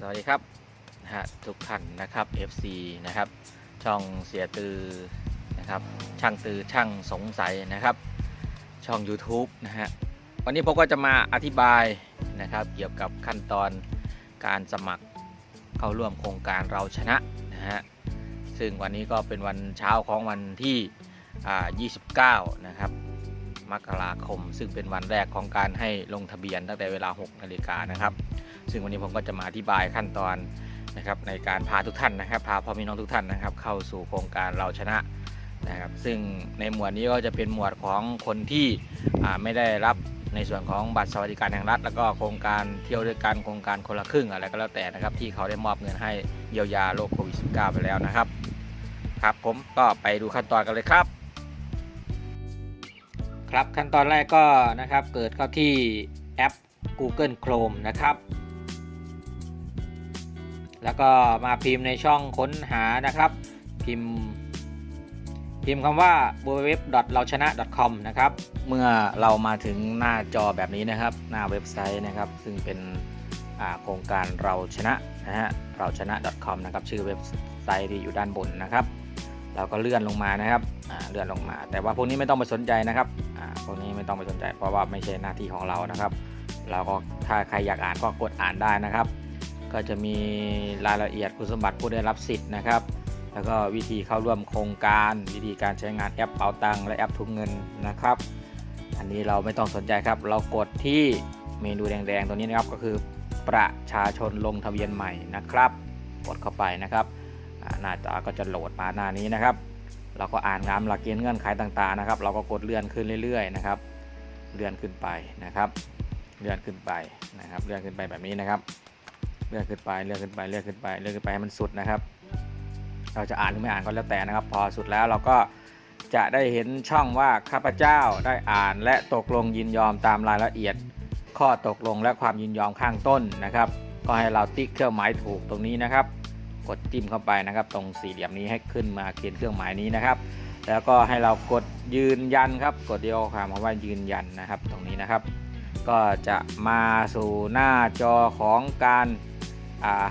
สวัสดีครับนะฮะทุกท่านนะครับ FC นะครับ ช่องเสียตือนะครับ ช่างตือช่างสงสัยนะครับ ช่อง YouTube นะฮะวันนี้ผมก็จะมาอธิบายนะครับ เกี่ยวกับขั้นตอนการสมัครเข้าร่วมโครงการเราชนะนะฮะซึ่งวันนี้ก็เป็นวันเช้าของวันที่ 29 นะครับมกราคม ซึ่งเป็นวันแรกของการให้ลงทะเบียนตั้งแต่เวลา 6 นาฬิกานะครับ ซึ่งวันนี้ผมก็จะมาอธิบายขั้นตอนนะครับในการพาทุกท่านนะครับ พาพ่อแม่น้องทุกท่านนะครับ เข้าสู่โครงการเราชนะนะครับ ซึ่งในหมวดนี้ก็จะเป็นหมวดของคนที่ไม่ได้รับในส่วนของบัตรสวัสดิการแห่งรัฐ แล้วก็โครงการเที่ยวด้วยกันโครงการคนละครึ่งอะไรก็แล้วแต่นะครับ ที่เขาได้มอบเงินให้เยียวยาโรคโควิด -19 ไปแล้วนะครับครับผมก็ไปดูขั้นตอนกันเลยครับ ครับขั้นตอนแรกก็นะครับเกิดเข้าที่แอป Google Chrome นะครับ แล้วก็มาพิมพ์ในช่องค้นหานะครับ พิมพ์ พิมพ์คำว่า www เราชนะ com นะครับ เมื่อเรามาถึงหน้าจอแบบนี้นะครับ หน้าเว็บไซต์นะครับ ซึ่งเป็นโครงการเราชนะนะฮะเราชนะ com นะครับชื่อเว็บไซต์ที่อยู่ด้านบนนะครับ เราก็เลื่อนลงมานะครับเลื่อนลงมา แต่ว่าพวกนี้ไม่ต้องไปสนใจนะครับพวกนี้ไม่ต้องไปสนใจ เพราะว่าไม่ใช่หน้าที่ของเรานะครับ เราก็ถ้าใครอยากอ่านก็กดอ่านได้นะครับ ก็จะมีรายละเอียดคุณสมบัติผู้ได้รับสิทธิ์นะครับ แล้วก็วิธีเข้าร่วมโครงการ วิธีการใช้งานแอปเป๋าตังและแอปทุกเงินนะครับ อันนี้เราไม่ต้องสนใจครับ เรากดที่เมนูแดงๆ ตัวนี้นะครับก็คือประชาชนลงทะเบียนใหม่นะครับ กดเข้าไปนะครับ หน้าจอก็จะโหลดมาหน้านี้นะครับ เราก็อ่านงามหลักเกณฑ์เงื่อนไขต่างๆนะครับ เราก็กดเลื่อนขึ้นเรื่อยๆนะครับ เลื่อนขึ้นไปนะครับ เลื่อนขึ้นไปนะครับ เลื่อนขึ้นไปแบบนี้นะครับ เลื่อนขึ้นไปเลื่อนขึ้นไปเลื่อนขึ้นไปเลื่อนขึ้นไปให้มันสุดนะครับ เราจะอ่านหรือไม่อ่านก็แล้วแต่นะครับ พอสุดแล้วเราก็จะได้เห็นช่องว่าข้าพเจ้าได้อ่านและตกลงยินยอมตามรายละเอียด ข้อตกลงและความยินยอมข้างต้นนะครับ ก็ให้เราติ๊กเครื่องหมายถูกตรงนี้นะครับ กดจิ้มเข้าไปนะครับ ตรงสี่เหลี่ยมนี้ให้ขึ้นมาเขียนเครื่องหมายนี้นะครับ แล้วก็ให้เรากดยืนยันครับ กดเดียวความคำว่ายืนยันนะครับ ตรงนี้นะครับ ก็จะมาสู่หน้าจอของการ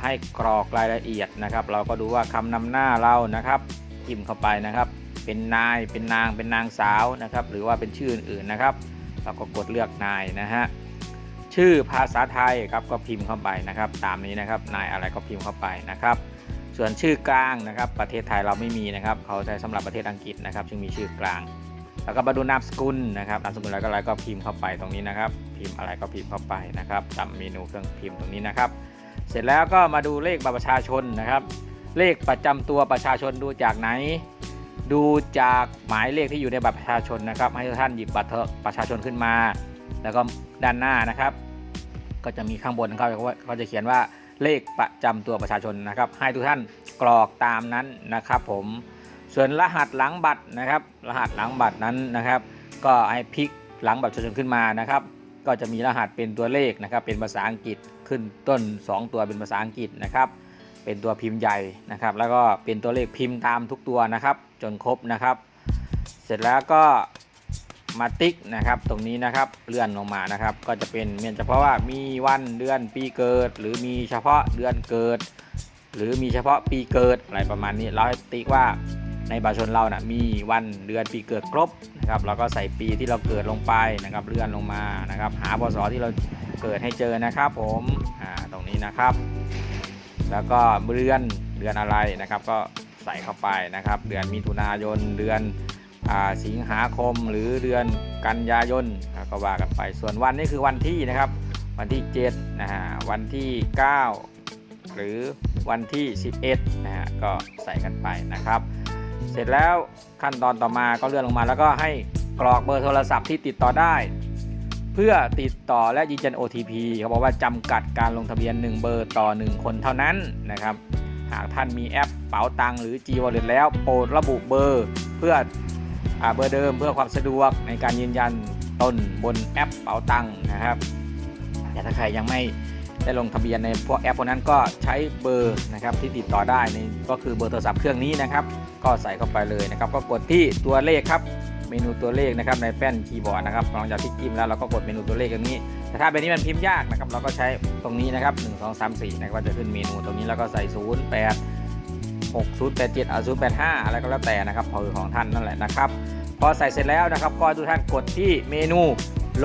ให้กรอกรายละเอียดนะครับ เราก็ดูว่าคำนำหน้าเรานะครับจิ้มเข้าไปนะครับ เป็นนายเป็นนางเป็นนางสาวนะครับ หรือว่าเป็นชื่ออื่นๆนะครับ เราก็กดเลือกนายนะฮะชื่อภาษาไทยครับก็พิมพ์เข้าไปนะครับ ตามนี้นะครับนายอะไรก็พิมพ์เข้าไปนะครับ ส่วนชื่อกลางนะครับ ประเทศไทยเราไม่มีนะครับ เขาใช้สำหรับประเทศอังกฤษนะครับ จึงมีชื่อกลาง แล้วก็มาดูนามสกุลนะครับนามสกุลอะไรก็อะไรก็พิมพ์เข้าไปตรงนี้นะครับ พิมพ์อะไรก็พิมพ์เข้าไปนะครับตามเมนูเครื่องพิมพ์ตรงนี้นะครับ เสร็จแล้วก็มาดูเลขบัตรประชาชนนะครับ เลขประจำตัวประชาชนดูจากไหน ดูจากหมายเลขที่อยู่ในบัตรประชาชนนะครับ ให้ท่านหยิบบัตรประชาชนขึ้นมา แล้วก็ด้านหน้านะครับ ก็จะมีข้างบนเขาเขาจะเขียนว่าเลขประจำตัวประชาชนนะครับ ให้ทุกท่านกรอกตามนั้นนะครับ ผมส่วนรหัสหลังบัตรนะครับ รหัสหลังบัตรนั้นนะครับ ก็ให้พลิกหลังบัตรประชาชนขึ้นมานะครับ ก็จะมีรหัสเป็นตัวเลขนะครับ เป็นภาษาอังกฤษขึ้นต้น 2 ตัวเป็นภาษาอังกฤษนะครับ เป็นตัวพิมพ์ใหญ่นะครับ แล้วก็เป็นตัวเลขพิมพ์ตามทุกตัวนะครับ จนครบนะครับ เสร็จแล้วก็มาติ๊กนะครับตรงนี้นะครับเลื่อนลงมานะครับ ก็จะเป็นเมียนเฉพาะว่ามีวันเดือนปีเกิด หรือมีเฉพาะเดือนเกิด หรือมีเฉพาะปีเกิดอะไรประมาณนี้เราให้ติ๊กว่า ในบัตรประชาชนเรานะ่ะมีวันเดือนปีเกิดครบนะครับเราก็ใส่ปีที่เราเกิดลงไปนะครับเลื่อนลงมานะครับ หาพศที่เราเกิดให้เจอนะครับผมอ่าตรงนี้นะครับ แล้วก็เดือนเดือนอะไรนะครับ ก็ใส่เข้าไปนะครับ เดือนมิถุนายนเดือนอ่าสิงหาคมหรือเดือนกันยายนก็ว่ากันไปส่วนวันนี้คือวันที่นะครับ วันที่7นะฮะวันที่ 9 หรือวันที่ 11นะฮะก็ใส่กันไปนะครับ เสร็จแล้วขั้นตอนต่อมาก็เลื่อนลงมา แล้วก็ให้กรอกเบอร์โทรศัพท์ที่ติดต่อได้ เพื่อติดต่อและยืนยัน OTP เขาบอกว่าจำกัดการลงทะเบียน 1 เบอร์ต่อ 1 คนเท่านั้นนะครับ หากท่านมีแอปเป๋าตังหรือ G Wallet แล้วโปรดระบุเบอร์เพื่ออเบอร์เดิมเพื่อความสะดวกในการยืนยันต้นบนแอปเป๋าตังนะครับแต่ถ้าใครยังไม่ได้ลงทะเบียนในพวกแอปพวกนั้นก็ใช้เบอร์นะครับที่ติดต่อได้ในก็คือเบอร์โทรศัพท์เครื่องนี้นะครับ ก็ใส่เข้าไปเลยนะครับ ก็กดที่ตัวเลขครับเมนูตัวเลขนะครับในแป้นคีย์บอร์ดนะครับหลังจากที่จิ้มแล้วเราก็กดเมนูตัวเลขตรงนี้ แต่ถ้าเป็นนี้มันพิมพ์ยากนะครับเราก็ใช้ตรงนี้นะครับ 1 2 3 4นะครับก็จะขึ้นเมนูตรงนี้แล้วก็ใส่ 0 8 6 0 8 7 0 8 5 อะไรก็แล้วแต่นะครับพอของท่านนั่นแหละนะครับ พอใส่เสร็จแล้วนะครับก็ทุกท่านกดที่เมนู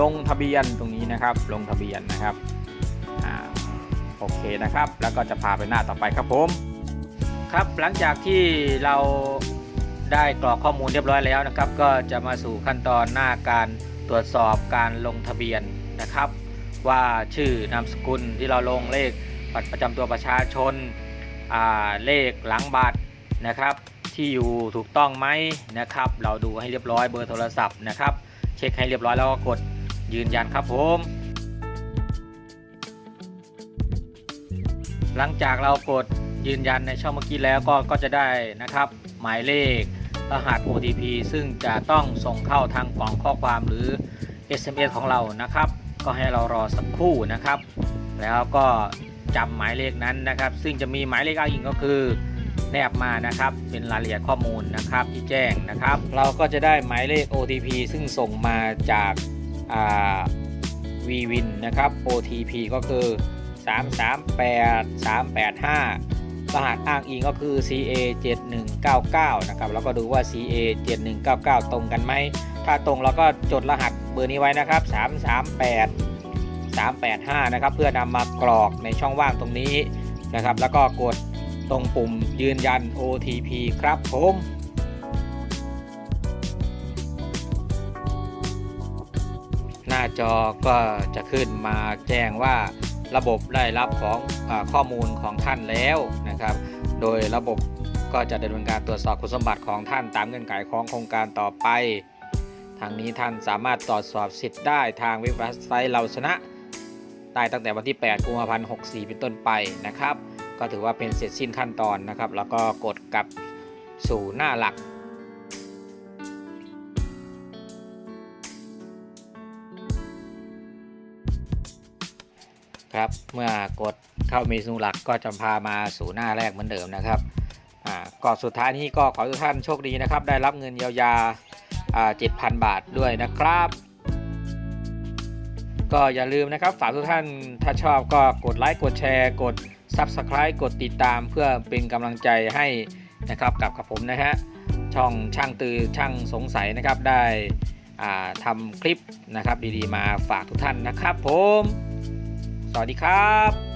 ลงทะเบียนตรงนี้นะครับ ลงทะเบียนนะครับอโอเคนะครับ แล้วก็จะพาไปหน้าต่อไปครับผม ครับหลังจากที่เราได้กรอกข้อมูลเรียบร้อยแล้วนะครับ ก็จะมาสู่ขั้นตอนหน้าการตรวจสอบการลงทะเบียนนะครับ ว่าชื่อนามสกุลที่เราลงเลขบัตรประจำตัวประชาชนอ่าเลขหลังบัตรนะครับ ที่อยู่ถูกต้องไหมนะครับ เราดูให้เรียบร้อยเบอร์โทรศัพท์นะครับ เช็คให้เรียบร้อยแล้วก็กดยืนยันครับผมหลังจากเรากด ยืนยันในช่องเมื่อกี้แล้วก็ก็จะได้นะครับ หมายเลขรหัส OTP ซึ่งจะต้องส่งเข้าทางกล่องข้อความหรือ SMS ของเรานะครับ ก็ให้เรารอสักครู่นะครับ แล้วก็จำหมายเลขนั้นนะครับ ซึ่งจะมีหมายเลขอ้างอิงก็คือแนบมานะครับเป็นรายละเอียดข้อมูลนะครับที่แจ้งนะครับ เราก็จะได้หมายเลข OTP ซึ่งส่งมาจากา VWIN นะครับ OTP ก็คือ 338 385 รหัสอ้างอิงก็คือ CA 7199นะครับแล้วก็ดูว่า CA 7199 ตรงกันไหม ถ้าตรงเราก็จดรหัสเบอร์นี้ไว้นะครับ 338 385นะครับเพื่อนำมากรอกในช่องว่างตรงนี้นะครับ แล้วก็กดตรงปุ่มยืนยัน OTP ครับผมหน้าจอก็จะขึ้นมาแจ้งว่า ระบบได้รับของอข้อมูลของท่านแล้วนะครับ โดยระบบก็จะดำเนินการตรวจสอบคุณสมบัติของท่านตามเงื่อนไขของโครงการต่อไป ทางนี้ท่านสามารถตรวจสอบสิทธิ์ได้ทางเว็บไซต์เราชนะได้ตั้งแต่วันที่ 8 กุมภาพันธ์ 64 เป็นต้นไปนะครับ ก็ถือว่าเป็นเสร็จสิ้นขั้นตอนนะครับ แล้วก็กดกลับสู่หน้าหลัก ครับ เมื่อกดเข้าเมนูหลักก็จะพามาสู่หน้าแรกเหมือนเดิมนะครับอ่าก็สุดท้ายนี้ก็ขอทุกท่านโชคดีนะครับ ได้รับเงินเยียวยาอ่า7,000บาทด้วยนะครับ ก็อย่าลืมนะครับฝากทุกท่านถ้าชอบก็กดไลค์กดแชร์ กด Subscribe กดติดตามเพื่อเป็นกำลังใจให้นะครับกับกับผมนะฮะช่องช่างตือช่างสงสัยนะครับได้ทำคลิปนะครับดีๆมาฝากทุกท่านนะครับผม สวัสดีครับ